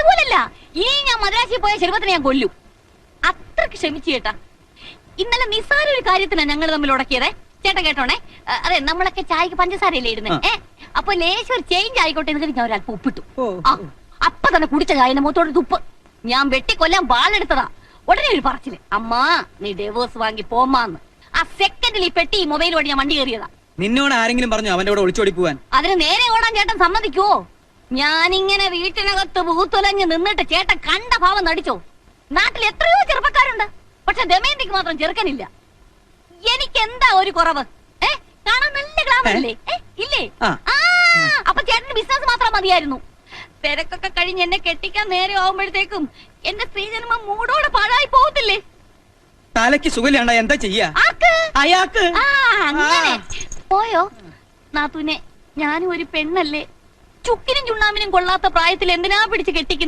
അതുപോലല്ല ഇനി ഞാൻ മദ്രാസിൽ പോയ ചെറുപ്പത്തിനെ ഞാൻ കൊല്ലും. അത്രയ്ക്ക് ക്ഷമിച്ചു ചേട്ടാ. ഇന്നലെ നിസാര ഒരു കാര്യത്തിനാണ് ഞങ്ങൾ തമ്മിൽ ഉടക്കിയതേ. ചേട്ടാ കേട്ടോണേ? അതെ നമ്മളൊക്കെ ചായക്ക് പഞ്ചസാരയല്ലേ ഇടുന്നേ. ഏ അപ്പൊ ലേശം ഒരു ചേഞ്ച് ആയിക്കോട്ടെ എന്ന് ഞാൻ ഒരല്പം ഉപ്പിട്ടു. അപ്പൊ തന്നെ കുടിച്ച ചായന്റെ മുഖത്തോട് തുപ്പ്. ഞാൻ വെട്ടിക്കൊല്ലാൻ വാളെടുത്തതാ. ഉടനെ ഒരു പറച്ചിൽ. അമ്മാ നീ ഡേവേഴ്സ് വാങ്ങി പോമാന്ന് ആ സെക്കൻഡിൽ ഈ പെട്ടി വഴി ഞാൻ വണ്ടി കയറിയതാ. നിന്നോട് ആരെങ്കിലും പറഞ്ഞു അവന്റെ കൂടെ ഒളിച്ചോടി പോവാൻ അതിന് നേരെ ഓടാൻ ചേട്ടൻ സമ്മതിക്കുവോ? ഞാനിങ്ങനെ വീട്ടിനകത്ത് ഭൂത്തുലഞ്ഞ് നിന്നിട്ട് ചേട്ടൻ കണ്ട ഭാവം നടിച്ചോ? നാട്ടിൽ എത്രയോ ചെറുപ്പക്കാരുണ്ട്. പക്ഷെ ദമയന്തിക്ക് മാത്രം ചെറുക്കനില്ല. എനിക്ക് എന്താ ഒരു കുറവ്? ഏ? കാണാൻ നല്ല ഗ്ലാമർ ഇല്ലേ? ആ. അപ്പൊ ചേട്ടന് ബിസിനസ് മാത്രം മതിയായിരുന്നു. തിരക്കൊക്കെ കഴിഞ്ഞ് എന്നെ കെട്ടിക്കാൻ നേരെ ആവുമ്പോഴത്തേക്കും എന്റെ സ്ത്രീജന്മം മൂടോടെ പാഴായി പോകത്തില്ലേ? തലയ്ക്ക് സുഖമില്ലാണ്ട എന്താ ചെയ്യാ? അയാൾക്ക് പോയോ? നാത്തൂനെ ഞാനും ഒരു പെണ്ണല്ലേ? ചുക്കിനും ചുണ്ണാമ്പിനും കൊള്ളാത്ത പ്രായത്തിൽ എന്തിനാ പിടിച്ച് കെട്ടിക്കുന്നത്?